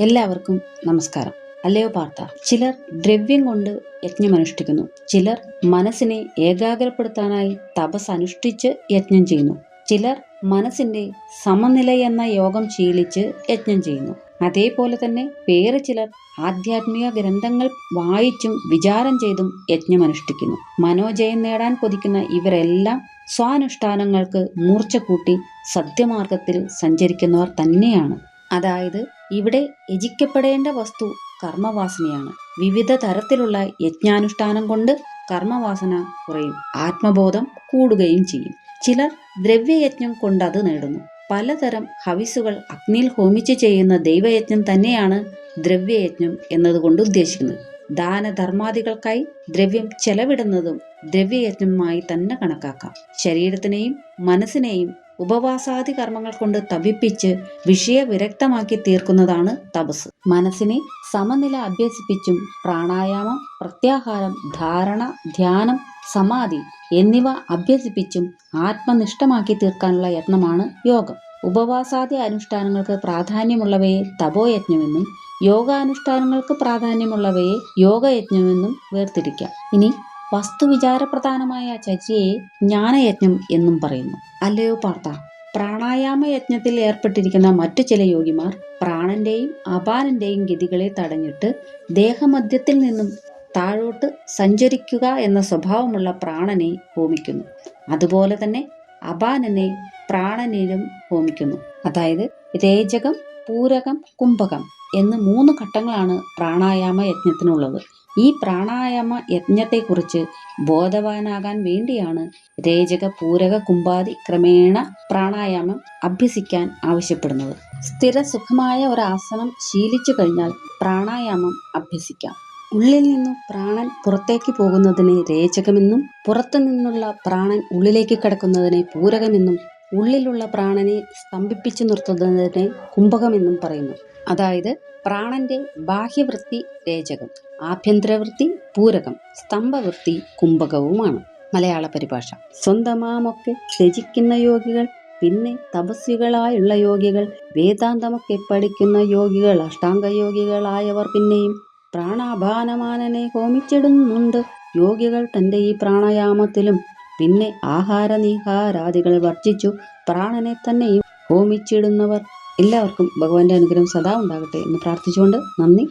എല്ലാവർക്കും നമസ്കാരം. അല്ലയോ പാർത്ത ചിലർ ദ്രവ്യം കൊണ്ട് യജ്ഞമനുഷ്ഠിക്കുന്നു ചിലർ മനസ്സിനെ ഏകാഗ്രപ്പെടുത്താനായി തപസ് അനുഷ്ഠിച്ച് യജ്ഞം ചെയ്യുന്നു. ചിലർ മനസ്സിന്റെ സമനില എന്ന യോഗം ശീലിച്ച് യജ്ഞം ചെയ്യുന്നു. അതേപോലെ തന്നെ വേറെ ചിലർ ആധ്യാത്മിക ഗ്രന്ഥങ്ങൾ വായിച്ചും വിചാരം ചെയ്തും യജ്ഞമനുഷ്ഠിക്കുന്നു മനോജയം നേടാൻ കൊതിക്കുന്ന ഇവരെല്ലാം സ്വാനുഷ്ഠാനങ്ങൾക്ക് മൂർച്ച കൂട്ടി സത്യമാർഗത്തിൽ സഞ്ചരിക്കുന്നവർ തന്നെയാണ്. അതായത് ഇവിടെ യജിക്കപ്പെടേണ്ട വസ്തു കർമ്മവാസനയാണ്. വിവിധ തരത്തിലുള്ള യജ്ഞാനുഷ്ഠാനം കൊണ്ട് കർമ്മവാസന കുറയും. ആത്മബോധം കൂടുകയും ചെയ്യും. ചിലർ ദ്രവ്യയജ്ഞം കൊണ്ട് അത് നേടുന്നു. പലതരം ഹവിസുകൾ അഗ്നിയിൽ ഹോമിച്ച് ചെയ്യുന്ന ദൈവയജ്ഞം തന്നെയാണ് ദ്രവ്യയജ്ഞം എന്നതുകൊണ്ട് ഉദ്ദേശിക്കുന്നത്. ദാനധർമാദികൾക്കായി ദ്രവ്യം ചെലവിടുന്നതും ദ്രവ്യയജ്ഞമായി തന്നെ കണക്കാക്കാം. ശരീരത്തിനെയും മനസ്സിനെയും ഉപവാസാദി കർമ്മങ്ങൾ കൊണ്ട് തപിപ്പിച്ച് വിഷയവിരക്തമാക്കി തീർക്കുന്നതാണ് തപസ്. മനസ്സിനെ സമനില അഭ്യസിപ്പിച്ചും പ്രാണായാമം പ്രത്യാഹാരം ധാരണ ധ്യാനം സമാധി എന്നിവ അഭ്യസിപ്പിച്ചും ആത്മനിഷ്ഠമാക്കി തീർക്കാനുള്ള യത്നമാണ് യോഗം. ഉപവാസാദി അനുഷ്ഠാനങ്ങൾക്ക് പ്രാധാന്യമുള്ളവയെ തപോയജ്ഞമെന്നും യോഗാനുഷ്ഠാനങ്ങൾക്ക് പ്രാധാന്യമുള്ളവയെ യോഗയജ്ഞമെന്നും വേർതിരിക്കാം. ഇനി വസ്തുവിചാരപ്രധാനമായ ചര്യയെ ജ്ഞാനയജ്ഞം എന്നും പറയുന്നു. അല്ലയോ പാർത്ത പ്രാണായാമ യജ്ഞത്തിൽ ഏർപ്പെട്ടിരിക്കുന്ന മറ്റു ചില യോഗിമാർ പ്രാണന്റെയും അപാനന്റെയും ഗതികളെ തടഞ്ഞിട്ട് ദേഹമധ്യത്തിൽ നിന്നും താഴോട്ട് സഞ്ചരിക്കുക എന്ന സ്വഭാവമുള്ള പ്രാണനെ ഹോമിക്കുന്നു. അതുപോലെ തന്നെ അപാനനെ പ്രാണനിലും ഹോമിക്കുന്നു. അതായത് രേചകം പൂരകം കുംഭകം. എന്ന് മൂന്ന് ഘട്ടങ്ങളാണ് പ്രാണായാമ യജ്ഞത്തിനുള്ളത്. ഈ പ്രാണായാമ യജ്ഞത്തെക്കുറിച്ച് ബോധവാനാകാൻ വേണ്ടിയാണ് രേചക പൂരക കുമ്പാതി ക്രമേണ പ്രാണായാമം അഭ്യസിക്കാൻ ആവശ്യപ്പെടുന്നത്. സ്ഥിര സുഖമായ ആസനം ശീലിച്ചു കഴിഞ്ഞാൽ പ്രാണായാമം അഭ്യസിക്കാം. ഉള്ളിൽ നിന്നും പ്രാണൻ പുറത്തേക്ക് പോകുന്നതിനെ രേചകമെന്നും പുറത്തു നിന്നുള്ള പ്രാണൻ ഉള്ളിലേക്ക് കിടക്കുന്നതിനെ പൂരകമെന്നും ഉള്ളിലുള്ള പ്രാണനെ സ്തംഭിപ്പിച്ചു നിർത്തുന്നതിനെ കുംഭകമെന്നും പറയുന്നു. അതായത് പ്രാണന്റെ ബാഹ്യവൃത്തി രേചകം ആഭ്യന്തരവൃത്തി പൂരകം സ്തംഭവൃത്തി കുംഭകവുമാണ് മലയാള പരിഭാഷ. സ്വന്തമാമൊക്കെ ത്യജിക്കുന്ന യോഗികൾ പിന്നെ തപസ്വികളായുള്ള യോഗികൾ വേദാന്തമൊക്കെ പഠിക്കുന്ന യോഗികൾ അഷ്ടാംഗ യോഗികളായവർ പിന്നെയും പ്രാണാപാനമാനനെ ഹോമിച്ചിടുന്നുണ്ട്. യോഗികൾ തന്റെ ഈ പ്രാണായാമത്തിലും പിന്നെ ആഹാര നീഹാരാദികൾ വർജിച്ചു പ്രാണനെ തന്നെയും ഹോമിച്ചിടുന്നവർ. എല്ലാവർക്കും ഭഗവാന്റെ അനുഗ്രഹം സദാ ഉണ്ടാകട്ടെ എന്ന് പ്രാർത്ഥിച്ചുകൊണ്ട് നന്ദി